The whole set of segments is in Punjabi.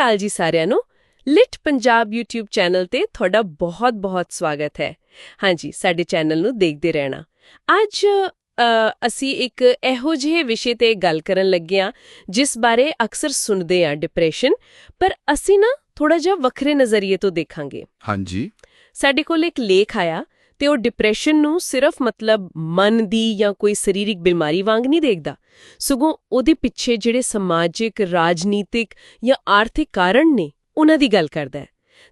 ਅਕਾਲ ਜੀ ਸਾਰਿਆਂ ਨੂੰ। ਲਿਟ ਪੰਜਾਬ YouTube ਚੈਨਲ ਤੇ ਤੁਹਾਡਾ ਬਹੁਤ-ਬਹੁਤ ਸਵਾਗਤ ਹੈ। ਹਾਂਜੀ ਸਾਡੇ ਚੈਨਲ ਨੂੰ ਦੇਖਦੇ ਰਹਿਣਾ। ਅੱਜ ਅਸੀਂ ਇੱਕ ਇਹੋ ਜਿਹੇ ਵਿਸ਼ੇ ਤੇ ਗੱਲ ਕਰਨ ਲੱਗੇ ਹਾਂ ਜਿਸ ਬਾਰੇ ਅਕਸਰ ਸੁਣਦੇ ਹਾਂ ਡਿਪਰੈਸ਼ਨ ਪਰ ਅਸੀਂ ਨਾ ਥੋੜਾ ਜਿਹਾ ਵੱਖਰੇ ਨਜ਼ਰੀਏ ਤੋਂ ਦੇਖਾਂਗੇ। ਹਾਂਜੀ। ਸਾਡੇ ਕੋਲ ਇੱਕ ਲੇਖ ਆਇਆ ਤੇ ਉਹ ਡਿਪਰੈਸ਼ਨ ਨੂੰ ਸਿਰਫ ਮਤਲਬ ਮਨ ਦੀ ਜਾਂ ਕੋਈ ਸਰੀਰਕ ਬਿਮਾਰੀ ਵਾਂਗ ਨਹੀਂ ਦੇਖਦਾ। ਸਗੋਂ ਉਹਦੇ ਪਿੱਛੇ ਜਿਹੜੇ ਸਮਾਜਿਕ ਰਾਜਨੀਤਿਕ ਜਾਂ ਆਰਥਿਕ ਕਾਰਨ ਨੇ ਉਹਨਾਂ ਦੀ ਗੱਲ ਕਰਦਾ ਹੈ।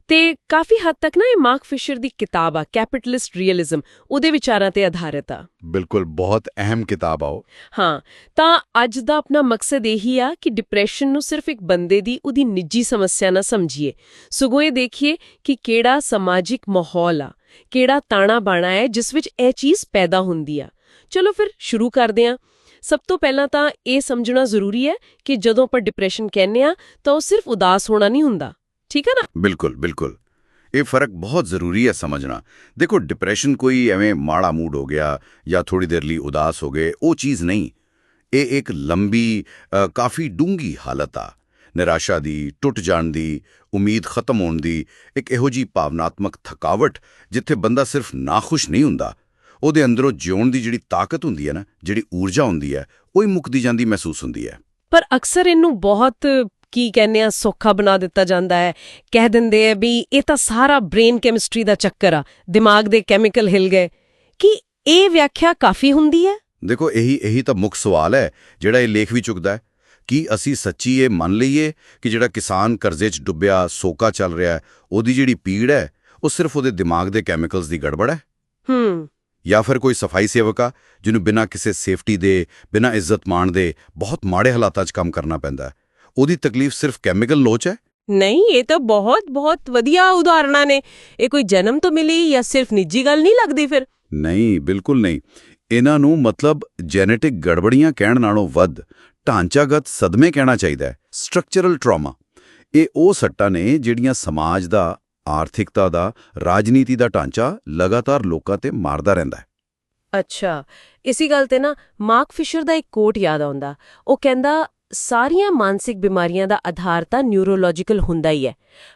ਤੇ ਕਾਫੀ ਹੱਦ ਤੱਕ ਨਾ ਇਹ ਮਾਰਕ ਫਿਸ਼ਰ ਦੀ ਕਿਤਾਬ ਆ ਕੈਪੀਟਲਿਸਟ ਰੀਅਲਿਜ਼ਮ ਉਹਦੇ ਵਿਚਾਰਾਂ ਤੇ ਆਧਾਰਿਤ ਆ। ਬਿਲਕੁਲ ਬਹੁਤ ਅਹਿਮ ਕਿਤਾਬ ਆਓ ਹਾਂ ਤਾਂ ਅੱਜ ਦਾ ਆਪਣਾ ਮਕਸਦ ਇਹੀ ਆ ਕਿ ਡਿਪਰੈਸ਼ਨ ਨੂੰ ਸਿਰਫ ਇੱਕ ਬੰਦੇ ਦੀ ਉਹਦੀ ਨਿੱਜੀ ਸਮੱਸਿਆ ਨਾ ਸਮਝੀਏ। ਸਗੋਂ ਇਹ ਦੇਖੀਏ ਕਿ ਕਿਹੜਾ ਸਮਾਜਿਕ ਮਾਹੌਲ ਆ। ਕਿਹੜਾ ਤਾਣਾ ਬਾਣਾ ਹੈ, ਜਿਸ ਵਿੱਚ ਇਹ ਚੀਜ਼ ਪੈਦਾ ਹੁੰਦੀ ਆ। ਚਲੋ ਫਿਰ ਸ਼ੁਰੂ ਕਰਦੇ ਹਾਂ ਸਭ ਤੋਂ ਪਹਿਲਾਂ ਤਾਂ ਇਹ ਸਮਝਣਾ ਜ਼ਰੂਰੀ ਹੈ ਕਿ ਜਦੋਂ ਆਪਾਂ ਡਿਪਰੈਸ਼ਨ ਕਹਿੰਦੇ ਆ, ਤਾਂ ਉਹ ਸਿਰਫ ਉਦਾਸ ਹੋਣਾ ਨਹੀਂ ਹੁੰਦਾ। ਠੀਕ ਹੈ ਨਾ? ਬਿਲਕੁਲ ਬਿਲਕੁਲ। ਇਹ ਫ਼ਰਕ ਬਹੁਤ ਜ਼ਰੂਰੀ ਹੈ ਸਮਝਣਾ। ਦੇਖੋ ਡਿਪਰੈਸ਼ਨ ਕੋਈ ਐਵੇਂ ਮਾੜਾ ਮੂਡ ਹੋ ਗਿਆ ਜਾਂ ਥੋੜੀ ਦੇਰ ਲਈ ਉਦਾਸ ਹੋ ਗਏ, ਉਹ ਚੀਜ਼ ਨਹੀਂ। ਇਹ ਇੱਕ ਲੰਬੀ ਕਾਫੀ ਡੂੰਗੀ ਹਾਲਤ ਆ। ਨਿਰਾਸ਼ਾ ਦੀ ਟੁੱਟ ਜਾਣ ਦੀ ਉਮੀਦ ਖਤਮ ਹੋਣ ਦੀ ਇੱਕ ਇਹੋ ਜੀ ਭਾਵਨਾਤਮਕ ਥਕਾਵਟ ਜਿੱਥੇ ਬੰਦਾ ਸਿਰਫ ਨਾਖੁਸ਼ ਨਹੀਂ ਹੁੰਦਾ। ਉਹਦੇ ਅੰਦਰੋਂ ਜਿਉਣ ਦੀ ਜਿਹੜੀ ਤਾਕਤ ਹੁੰਦੀ ਹੈ ਨਾ ਜਿਹੜੀ ਊਰਜਾ ਹੁੰਦੀ ਹੈ ਉਹ ਹੀ ਮੁੱਕਦੀ ਜਾਂਦੀ ਮਹਿਸੂਸ ਹੁੰਦੀ ਹੈ। ਪਰ ਅਕਸਰ ਇਹਨੂੰ ਬਹੁਤ ਕੀ ਕਹਿੰਦੇ ਆ ਸੌਖਾ ਬਣਾ ਦਿੱਤਾ ਜਾਂਦਾ ਹੈ। ਕਹਿ ਦਿੰਦੇ ਆ ਵੀ ਇਹ ਤਾਂ ਸਾਰਾ ਬ੍ਰੇਨ ਕੈਮਿਸਟਰੀ ਦਾ ਚੱਕਰ ਆ ਦਿਮਾਗ ਦੇ ਕੈਮੀਕਲ ਹਿਲ ਗਏ। ਕਿ ਇਹ ਵਿਆਖਿਆ ਕਾਫੀ ਹੁੰਦੀ ਹੈ? ਦੇਖੋ ਇਹੀ ਇਹੀ ਤਾਂ ਮੁੱਖ ਸਵਾਲ ਹੈ ਜਿਹੜਾ ਇਹ ਲੇਖ ਵੀ ਚੁੱਕਦਾ ਹੈ। ਕੀ ਅਸੀਂ ਸੱਚੀ ਇਹ ਮੰਨ ਲਈਏ ਕਿ ਜਿਹੜਾ ਕਿਸਾਨ ਕਰਜ਼ੇ 'ਚ ਡੁੱਬਿਆ ਸੋਕਾ ਚੱਲ ਰਿਹਾ ਹੈ ਉਹਦੀ ਜਿਹੜੀ ਪੀੜ ਹੈ ਉਹ ਸਿਰਫ ਉਹਦੇ ਦਿਮਾਗ ਦੇ ਕੈਮੀਕਲਸ ਦੀ ਗੜਬੜ ਹੈ? ਹੂੰ। ਜਾਂ ਫਿਰ ਕੋਈ ਸਫ਼ਾਈ ਸੇਵਕ ਆ ਜਿਹਨੂੰ ਬਿਨਾਂ ਕਿਸੇ ਸੇਫਟੀ ਦੇ ਬਿਨਾਂ ਇੱਜ਼ਤ ਮਾਣ ਦੇ ਬਹੁਤ ਮਾੜੇ ਹਾਲਾਤਾਂ 'ਚ ਕੰਮ ਕਰਨਾ ਪੈਂਦਾ ਉਹਦੀ ਤਕਲੀਫ ਸਿਰਫ ਕੈਮੀਕਲ ਲੋਚ ਹੈ? ਨਹੀਂ ਇਹ ਤਾਂ ਬਹੁਤ ਬਹੁਤ ਵਧੀਆ ਉਦਾਹਰਣਾਂ ਨੇ। ਇਹ ਕੋਈ ਜਨਮ ਤੋਂ ਮਿਲੀ ਜਾਂ ਸਿਰਫ ਨਿੱਜੀ ਗੱਲ ਨਹੀਂ ਲੱਗਦੀ ਫਿਰ? ਨਹੀਂ ਬਿਲਕੁਲ ਨਹੀਂ। ਇਹਨਾਂ ਨੂੰ ਮਤਲਬ ਜੈਨੇਟਿਕ ਗੜਬੜੀਆਂ ਕਹਿਣ ਨਾਲੋਂ ਵੱਧ ਢਾਂਚਾਗਤ ਸਦਮੇ ਕਹਿਣਾ ਚਾਹੀਦਾ ਹੈ ਸਟਰਕਚਰਲ ਟਰਾਮਾ ਇਹ ਉਹ ਸੱਟਾਂ ਨੇ ਜਿਹੜੀਆਂ ਸਮਾਜ ਦਾ ਆਰਥਿਕਤਾ ਦਾ ਰਾਜਨੀਤੀ ਦਾ ਢਾਂਚਾ ਲਗਾਤਾਰ ਲੋਕਾਂ ਤੇ ਮਾਰਦਾ ਰਹਿੰਦਾ ਹੈ। ਅੱਛਾ ਇਸੀ ਗੱਲ ਤੇ ਨਾ ਮਾਰਕ ਫਿਸ਼ਰ ਦਾ ਇੱਕ ਕੋਟ ਯਾਦ ਆਉਂਦਾ। ਉਹ ਕਹਿੰਦਾ ਸਾਰੀਆਂ ਮਾਨਸਿਕ ਬਿਮਾਰੀਆਂ ਦਾ ਆਧਾਰ ਤਾਂ ਨਿਊਰੋਲੋਜੀਕਲ ਹੁੰਦਾ ਹੀ ਹੈ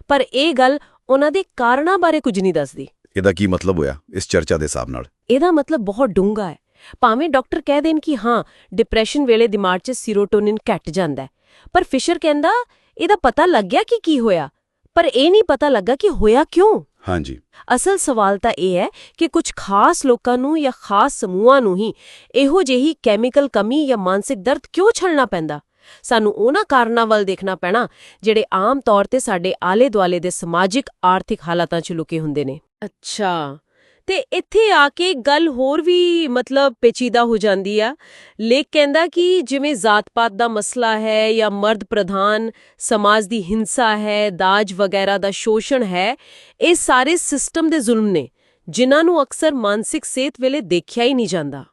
ਪਰ ਇਹ ਗੱਲ ਉਹਨਾਂ ਦੇ ਕਾਰਨਾਂ ਬਾਰੇ ਕੁਝ ਨਹੀਂ ਦੱਸਦੀ। ਇਹਦਾ ਕੀ ਮਤਲਬ ਹੋਇਆ ਇਸ ਚਰਚਾ ਦੇ ਹਿਸਾਬ ਨਾਲ? ਇਹਦਾ ਮਤਲਬ ਬਹੁਤ ਡੂੰਘਾ ਹੈ। ਭਾਵੇਂ ਡਾਕਟਰ ਕਹਿ ਦੇਣ ਕਿ ਹਾਂ ਡਿਪਰੈਸ਼ਨ ਵੇਲੇ ਦਿਮਾਗ 'ਚ ਸੀਰੋਟੋਨਿਨ ਘਟ ਜਾਂਦਾ ਪਰ ਫਿਸ਼ਰ ਕਹਿੰਦਾ ਇਹਦਾ ਪਤਾ ਲੱਗ ਗਿਆ ਕਿ ਕੀ ਹੋਇਆ? ਪਰ ਇਹ ਨਹੀਂ ਪਤਾ ਲੱਗਾ ਕਿ ਹੋਇਆ ਕਿਉਂ? ਹਾਂਜੀ। ਅਸਲ ਸਵਾਲ ਤਾਂ ਇਹ ਹੈ ਕਿ ਕੁਝ ਖਾਸ ਲੋਕਾਂ ਨੂੰ ਜਾਂ ਖਾਸ ਸਮੂਹਾਂ ਨੂੰ ਹੀ ਇਹੋ ਜਿਹੀ ਕੈਮੀਕਲ ਕਮੀ ਜਾਂ ਮਾਨਸਿਕ ਦਰਦ ਕਿਉਂ ਛਲਣਾ ਪੈਂਦਾ? ਸਾਨੂੰ ਉਹਨਾਂ ਕਾਰਨਾਂ ਵੱਲ ਦੇਖਣਾ ਪੈਣਾ ਜਿਹੜੇ ਆਮ ਤੌਰ ਤੇ ਸਾਡੇ ਆਲੇ-ਦੁਆਲੇ ਦੇ ਸਮਾਜਿਕ ਆਰਥਿਕ ਹਾਲਾਤਾਂ 'ਚ ਲੁਕੇ ਹੁੰਦੇ ਨੇ। ਅੱਛਾ। ਤੇ ਇੱਥੇ ਆ ਕੇ ਗੱਲ ਹੋਰ ਵੀ ਮਤਲਬ ਪੇਚੀਦਾ ਹੋ ਜਾਂਦੀ ਆ। ਲੇਖ ਕਹਿੰਦਾ ਕਿ ਜਿਵੇਂ ਜ਼ਾਤ-ਪਾਤ ਦਾ ਮਸਲਾ ਹੈ ਜਾਂ ਮਰਦ ਪ੍ਰਧਾਨ, ਸਮਾਜ ਦੀ ਹਿੰਸਾ ਹੈ, ਦਾਜ ਵਗੈਰਾ ਦਾ ਸ਼ੋਸ਼ਣ ਹੈ, ਇਹ ਸਾਰੇ ਸਿਸਟਮ ਦੇ ਜ਼ੁਲਮ ਨੇ, ਜਿਨ੍ਹਾਂ ਨੂੰ ਅਕਸਰ ਮਾਨਸਿਕ ਸਿਹਤ ਵੇਲੇ ਦੇਖਿਆ ਹੀ ਨਹੀਂ ਜਾਂਦਾ।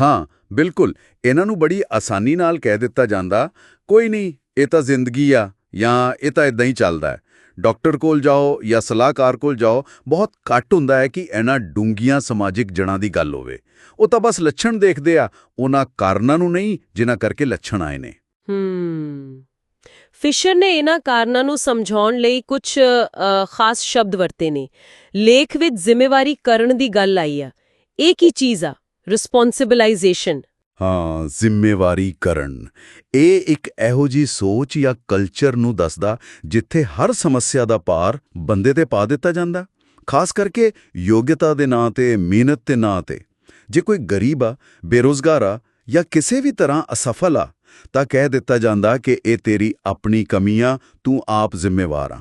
ਹਾਂ, ਬਿਲਕੁਲ, ਇਹਨਾਂ ਨੂੰ ਬੜੀ ਆਸਾਨੀ ਨਾਲ ਕਹਿ ਦਿੱਤਾ ਜਾਂਦਾ, ਕੋਈ ਨਹੀਂ, ਇਹ ਤਾਂ ਜ਼ਿੰਦਗੀ ਆ ਜਾਂ ਇਹ ਤਾਂ ਇਦਾਂ ਹੀ ਚੱਲਦਾ ਹੈ। ਡਾਕਟਰ ਕੋਲ ਜਾਓ ਜਾਂ ਸਲਾਹਕਾਰ ਕੋਲ ਜਾਓ, ਬਹੁਤ ਘੱਟ ਹੁੰਦਾ ਹੈ ਕਿ ਇਹਨਾਂ ਡੂੰਗੀਆਂ ਸਮਾਜਿਕ ਜੜਾਂ ਦੀ ਗੱਲ ਹੋਵੇ। ਉਹ ਤਾਂ ਬਸ ਲੱਛਣ ਦੇਖਦੇ ਆ, ਉਹਨਾਂ ਕਾਰਨਾਂ ਨੂੰ ਨਹੀਂ, ਜਿਨ੍ਹਾਂ ਕਰਕੇ ਲੱਛਣ ਆਏ ਨੇ। ਹੂੰ। ਫਿਸ਼ਰ ਨੇ ਇਹਨਾਂ ਕਾਰਨਾਂ ਨੂੰ ਸਮਝਾਉਣ ਲਈ ਕੁਝ ਖਾਸ ਸ਼ਬਦ ਵਰਤੇ ਨੇ। ਲੇਖ ਵਿੱਚ ਜ਼ਿੰਮੇਵਾਰੀ ਕਰਨ ਦੀ ਗੱਲ ਆਈ ਆ। ਇਹ ਕੀ ਚੀਜ਼ ਆ? ਰਿਸਪੌਂਸਿਬਲਾਈਜੇਸ਼ਨ ਹਾਂ, ਜ਼ਿੰਮੇਵਾਰੀ ਕਰਨ। ਇਹ ਇੱਕ ਇਹੋ ਜੀ ਸੋਚ ਜਾਂ ਕਲਚਰ ਨੂੰ ਦੱਸਦਾ ਜਿੱਥੇ ਹਰ ਸਮੱਸਿਆ ਦਾ ਭਾਰ ਬੰਦੇ ਤੇ ਪਾ ਦਿੱਤਾ ਜਾਂਦਾ। ਖਾਸ ਕਰਕੇ ਯੋਗਤਾ ਦੇ ਨਾਂ ਤੇ, ਮਿਹਨਤ ਦੇ ਨਾਂ ਤੇ। ਜੇ ਕੋਈ ਗਰੀਬ ਆ, ਬੇਰੋਜ਼ਗਾਰ ਆ ਜਾਂ ਕਿਸੇ ਵੀ ਤਰ੍ਹਾਂ ਅਸਫਲ ਆ, ਤਾਂ ਕਹਿ ਦਿੱਤਾ ਜਾਂਦਾ ਕਿ ਇਹ ਤੇਰੀ ਆਪਣੀ ਕਮੀਆਂ ਤੂੰ ਆਪ ਜ਼ਿੰਮੇਵਾਰ ਆ।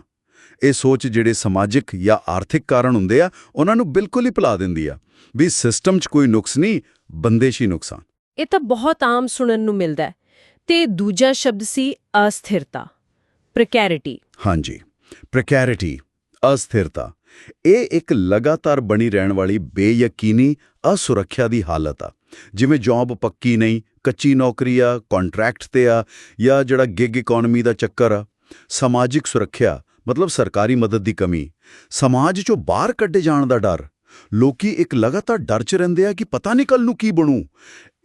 ਇਹ ਸੋਚ ਜਿਹੜੇ ਸਮਾਜਿਕ ਜਾਂ ਆਰਥਿਕ ਕਾਰਨ ਹੁੰਦੇ ਆ, ਉਹਨਾਂ ਨੂੰ ਬਿਲਕੁਲ ਹੀ ਭੁਲਾ ਦਿੰਦੀ ਆ। ਵੀ ਸਿਸਟਮ 'ਚ ਕੋਈ ਨੁਕਸ ਨਹੀਂ ਬੰਦੇਸ਼ੀ ਨੁਕਸਾਨ ਇਹ ਤਾਂ ਬਹੁਤ ਆਮ ਸੁਣਨ ਨੂੰ ਮਿਲਦਾ ਹੈ। ਤੇ ਦੂਜਾ ਸ਼ਬਦ ਸੀ ਅਸਥਿਰਤਾ ਪ੍ਰੈਕੈਰਿਟੀ ਹਾਂਜੀ ਪ੍ਰੈਕੈਰਿਟੀ ਅਸਥਿਰਤਾ। ਇਹ ਇੱਕ ਲਗਾਤਾਰ ਬਣੀ ਰਹਿਣ ਵਾਲੀ ਬੇਯਕੀਨੀ, ਅਸੁਰੱਖਿਆ ਦੀ ਹਾਲਤ ਆ। ਜਿਵੇਂ ਜੌਬ ਪੱਕੀ ਨਹੀਂ, ਕੱਚੀ ਨੌਕਰੀ ਆ ਕੰਟਰੈਕਟ ਤੇ ਆ, ਜਾਂ ਜਿਹੜਾ ਗਿਗ ਇਕਨੋਮੀ ਦਾ ਚੱਕਰ ਆ। ਸਮਾਜਿਕ ਸੁਰੱਖਿਆ, ਮਤਲਬ ਸਰਕਾਰੀ ਮਦਦ ਦੀ ਕਮੀ। ਸਮਾਜ ਚੋਂ ਬਾਹਰ ਕੱਢੇ ਜਾਣ ਦਾ ਡਰ। ਲੋਕੀ ਇੱਕ ਲਗਾਤਾਰ ਡਰ 'ਚ ਰਹਿੰਦੇ ਆ ਕਿ ਪਤਾ ਨਹੀਂ ਕੱਲ ਨੂੰ ਕੀ ਬਣੂ।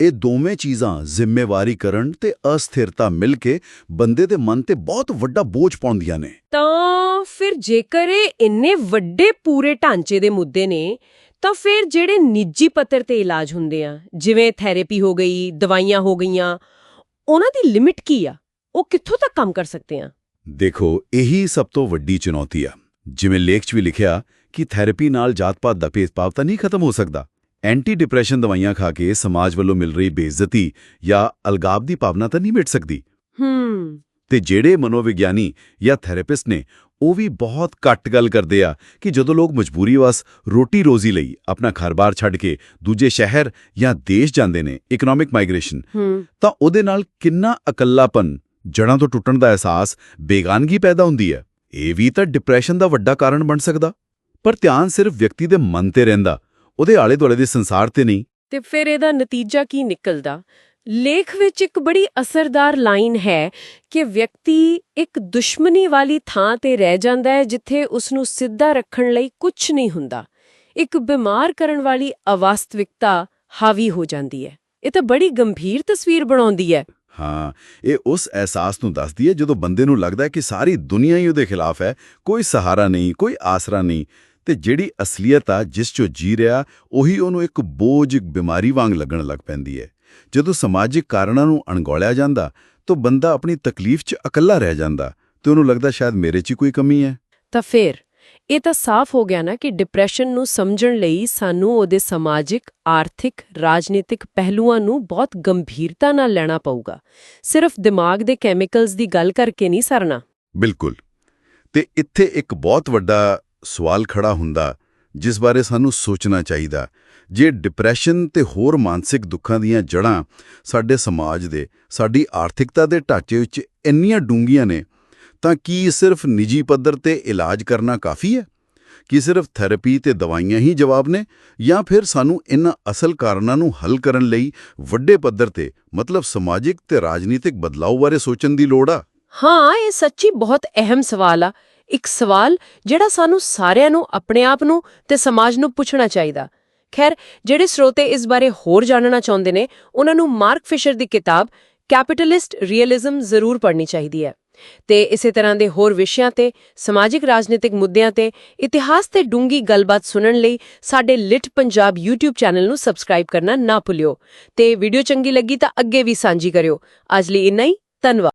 ਇਹ ਦੋਵੇਂ ਚੀਜ਼ਾਂ ਜ਼ਿੰਮੇਵਾਰੀਕਰਨ ਤੇ ਅਸਥਿਰਤਾ ਮਿਲ ਕੇ ਬੰਦੇ ਦੇ ਮਨ ਤੇ ਬਹੁਤ ਵੱਡਾ ਬੋਝ ਪਾਉਂਦੀਆਂ ਨੇ। ਤਾਂ ਫਿਰ ਜੇਕਰ ਇਹ ਇੰਨੇ ਵੱਡੇ ਪੂਰੇ ਢਾਂਚੇ ਦੇ ਮੁੱਦੇ ਨੇ ਤਾਂ ਫਿਰ ਜਿਹੜੇ ਨਿੱਜੀ ਪੱਧਰ ਤੇ ਇਲਾਜ ਹੁੰਦੇ ਆ ਜਿਵੇਂ ਥੈਰੇਪੀ ਹੋ ਗਈ ਦਵਾਈਆਂ ਹੋ ਗਈਆਂ ਉਹਨਾਂ ਦੀ ਲਿਮਿਟ ਕੀ ਆ? ਉਹ ਕਿੱਥੋਂ ਤੱਕ ਕੰਮ ਕਰ ਸਕਦੇ ਆ? ਦੇਖੋ ਇਹੀ ਸਭ ਤੋਂ ਵੱਡੀ ਚੁਣੌਤੀ ਆ। ਜਿਵੇਂ ਲੇਖ 'ਚ ਵੀ ਲਿਖਿਆ ਕਿ ਥੈਰੇਪੀ ਨਾਲ ਜਾਤ-ਪਾਤ ਦਾ ਭੇਦਭਾਵ ਤਾਂ ਨਹੀਂ ਖਤਮ ਹੋ ਸਕਦਾ। ਐਂਟੀ ਡਿਪਰੈਸ਼ਨ ਦਵਾਈਆਂ ਖਾ ਕੇ ਸਮਾਜ ਵੱਲੋਂ ਮਿਲ ਰਹੀ ਬੇਇੱਜ਼ਤੀ ਜਾਂ ਅਲਗਾਵ ਦੀ ਭਾਵਨਾ ਤਾਂ ਨਹੀਂ ਮਿਟ ਸਕਦੀ। ਹੂੰ। ਤੇ ਜਿਹੜੇ ਮਨੋਵਿਗਿਆਨੀ ਜਾਂ ਥੈਰੇਪਿਸਟ ਨੇ ਉਹ ਵੀ ਬਹੁਤ ਘੱਟ ਗੱਲ ਕਰਦੇ ਆ ਕਿ ਜਦੋਂ ਲੋਕ ਮਜਬੂਰੀ ਵਸ ਰੋਟੀ ਰੋਜ਼ੀ ਲਈ ਆਪਣਾ ਘਰ-ਬਾਰ ਛੱਡ ਕੇ ਦੂਜੇ ਸ਼ਹਿਰ ਜਾਂ ਦੇਸ਼ ਜਾਂਦੇ ਨੇ ਇਕਨੋਮਿਕ ਮਾਈਗ੍ਰੇਸ਼ਨ ਤਾਂ ਉਹਦੇ ਨਾਲ ਕਿੰਨਾ ਇਕੱਲਾਪਨ ਜੜਾਂ ਤੋਂ ਟੁੱਟਣ ਦਾ ਅਹਿਸਾਸ ਬੇਗਾਨਗੀ ਪੈਦਾ ਹੁੰਦੀ ਹੈ। ਇਹ ਵੀ ਤਾਂ ਡਿਪਰੈਸ਼ਨ ਦਾ ਵੱਡਾ ਕਾਰਨ ਬਣ ਸਕਦਾ। ਪਰ ਧਿਆਨ ਸਿਰਫ ਵਿਅਕਤੀ ਦੇ ਮਨ ਤੇ ਰਹਿੰਦਾ। ਉਹਦੇ ਆਲੇ-ਦੁਆਲੇ ਦੇ ਸੰਸਾਰ ਤੇ ਨਹੀਂ। ਤੇ ਫਿਰ ਇਹਦਾ ਨਤੀਜਾ ਕੀ ਨਿਕਲਦਾ? ਲੇਖ ਵਿੱਚ ਇੱਕ ਬੜੀ ਅਸਰਦਾਰ ਲਾਈਨ ਹੈ ਕਿ ਵਿਅਕਤੀ ਇੱਕ ਦੁਸ਼ਮਣੀ ਵਾਲੀ ਥਾਂ ਤੇ ਰਹਿ ਜਾਂਦਾ ਹੈ ਜਿੱਥੇ ਉਸ ਨੂੰ ਸਿੱਧਾ ਰੱਖਣ ਲਈ ਕੁਝ ਨਹੀਂ ਹੁੰਦਾ। ਇੱਕ ਬਿਮਾਰ ਕਰਨ ਵਾਲੀ ਅਵਾਸਤਵਿਕਤਾ ਹਾਵੀ ਹੋ ਜਾਂਦੀ ਹੈ। ਇਹ ਤਾਂ ਬੜੀ ਗੰਭੀਰ ਤਸਵੀਰ ਬਣਾਉਂਦੀ ਹੈ। ਹਾਂ ਇਹ ਉਸ ਅਹਿਸਾਸ ਨੂੰ ਦੱਸਦੀ ਹੈ ਜਦੋਂ ਬੰਦੇ ਨੂੰ ਲੱਗਦਾ ਹੈ ਕਿ ਸਾਰੀ ਦੁਨੀਆ ਹੀ ਉਹਦੇ ਖਿਲਾਫ ਹੈ। ਕੋਈ ਸਹਾਰਾ ਨਹੀਂ ਕੋਈ ਆਸਰਾ ਨਹੀਂ। ਤੇ ਜਿਹੜੀ ਅਸਲੀਅਤ ਆ ਜਿਸ 'ਚੋਂ ਜੀ ਰਿਹਾ ਉਹੀ ਉਹਨੂੰ ਇੱਕ ਬੋਝ ਇੱਕ ਬਿਮਾਰੀ ਵਾਂਗ ਲੱਗਣ ਲੱਗ ਪੈਂਦੀ ਹੈ। ਜਦੋਂ ਸਮਾਜਿਕ ਕਾਰਨਾਂ ਨੂੰ ਅਣਗੌਲਿਆ ਜਾਂਦਾ ਤਾਂ ਬੰਦਾ ਆਪਣੀ ਤਕਲੀਫ 'ਚ ਇਕੱਲਾ ਰਹਿ ਜਾਂਦਾ ਤੇ ਉਹਨੂੰ ਲੱਗਦਾ ਸ਼ਾਇਦ ਮੇਰੇ 'ਚ ਕੋਈ ਕਮੀ ਹੈ। ਤਾਂ ਫਿਰ ਇਹ ਤਾਂ ਸਾਫ਼ ਹੋ ਗਿਆ ਨਾ ਕਿ ਡਿਪਰੈਸ਼ਨ ਨੂੰ ਸਮਝਣ ਲਈ ਸਾਨੂੰ ਉਹਦੇ ਸਮਾਜਿਕ ਆਰਥਿਕ ਰਾਜਨੀਤਿਕ ਪਹਿਲੂਆਂ ਨੂੰ ਬਹੁਤ ਗੰਭੀਰਤਾ ਨਾਲ ਲੈਣਾ ਪਊਗਾ। ਸਿਰਫ ਦਿਮਾਗ ਦੇ ਕੈਮੀਕਲਸ ਦੀ ਗੱਲ ਕਰਕੇ ਨਹੀਂ ਸਰਨਾ। ਬਿਲਕੁਲ। ਤੇ ਇੱਥੇ ਇੱਕ ਬਹੁਤ ਵੱਡਾ ਸਵਾਲ ਖੜਾ ਹੁੰਦਾ ਜਿਸ ਬਾਰੇ ਸਾਨੂੰ ਸੋਚਣਾ ਚਾਹੀਦਾ। ਜੇ ਡਿਪਰੈਸ਼ਨ ਤੇ ਹੋਰ ਮਾਨਸਿਕ ਦੁੱਖਾਂ ਦੀਆਂ ਜੜ੍ਹਾਂ ਸਾਡੇ ਸਮਾਜ ਦੇ, ਸਾਡੀ ਆਰਥਿਕਤਾ ਦੇ ਢਾਂਚੇ ਵਿੱਚ ਇੰਨੀਆਂ ਡੂੰਘੀਆਂ ਨੇ, ਤਾਂ ਕੀ ਸਿਰਫ ਨਿੱਜੀ ਪੱਧਰ ਤੇ ਇਲਾਜ ਕਰਨਾ ਕਾਫੀ ਹੈ? ਕੀ ਸਿਰਫ ਥੈਰੇਪੀ ਤੇ ਦਵਾਈਆਂ ਹੀ ਜਵਾਬ ਨੇ? ਜਾਂ ਫਿਰ ਸਾਨੂੰ ਇਹਨਾਂ ਅਸਲ ਕਾਰਨਾਂ ਨੂੰ ਹੱਲ ਕਰਨ ਲਈ ਵੱਡੇ ਪੱਧਰ ਤੇ, ਮਤਲਬ ਸਮਾਜਿਕ ਤੇ ਰਾਜਨੀਤਿਕ ਬਦਲਾਅ ਬਾਰੇ ਸੋਚਣ ਦੀ ਲੋੜ ਆ? ਹਾਂ, ਇਹ ਸੱਚੀ ਬਹੁਤ ਅਹਿਮ ਸਵਾਲ ਆ। ਇੱਕ ਸਵਾਲ ਜਿਹੜਾ ਸਾਨੂੰ ਸਾਰਿਆਂ ਨੂੰ, ਆਪਣੇ ਆਪ ਨੂੰ ਤੇ ਸਮਾਜ ਨੂੰ ਪੁੱਛਣਾ ਚਾਹੀਦਾ। ਖੈਰ, ਜਿਹੜੇ ਸਰੋਤੇ ਇਸ ਬਾਰੇ ਹੋਰ ਜਾਣਨਾ ਚਾਹੁੰਦੇ ਨੇ, ਉਹਨਾਂ ਨੂੰ ਮਾਰਕ ਫਿਸ਼ਰ ਦੀ ਕਿਤਾਬ ਕੈਪੀਟਲਿਸਟ ਰੀਅਲਿਜ਼ਮ ਜ਼ਰੂਰ ਪੜ੍ਹਨੀ ਚਾਹੀਦੀ ਹੈ। ਤੇ ਇਸੇ ਤਰ੍ਹਾਂ ਦੇ ਹੋਰ ਵਿਸ਼ਿਆਂ ਤੇ, ਸਮਾਜਿਕ ਰਾਜਨੀਤਿਕ ਮੁੱਦਿਆਂ ਤੇ, ਇਤਿਹਾਸ ਤੇ ਡੂੰਗੀ ਗੱਲਬਾਤ ਸੁਣਨ ਲਈ ਸਾਡੇ ਲਿਟ ਪੰਜਾਬ YouTube ਚੈਨਲ ਨੂੰ ਸਬਸਕ੍ਰਾਈਬ ਕਰਨਾ ਨਾ ਭੁੱਲਿਓ। ਤੇ ਵੀਡੀਓ ਚੰਗੀ ਲੱਗੀ ਤਾਂ ਅੱਗੇ ਵੀ ਸਾਂਝੀ ਕਰਿਓ। ਅੱਜ ਲਈ ਇੰਨਾ ਹੀ, ਧੰਨਵਾਦ।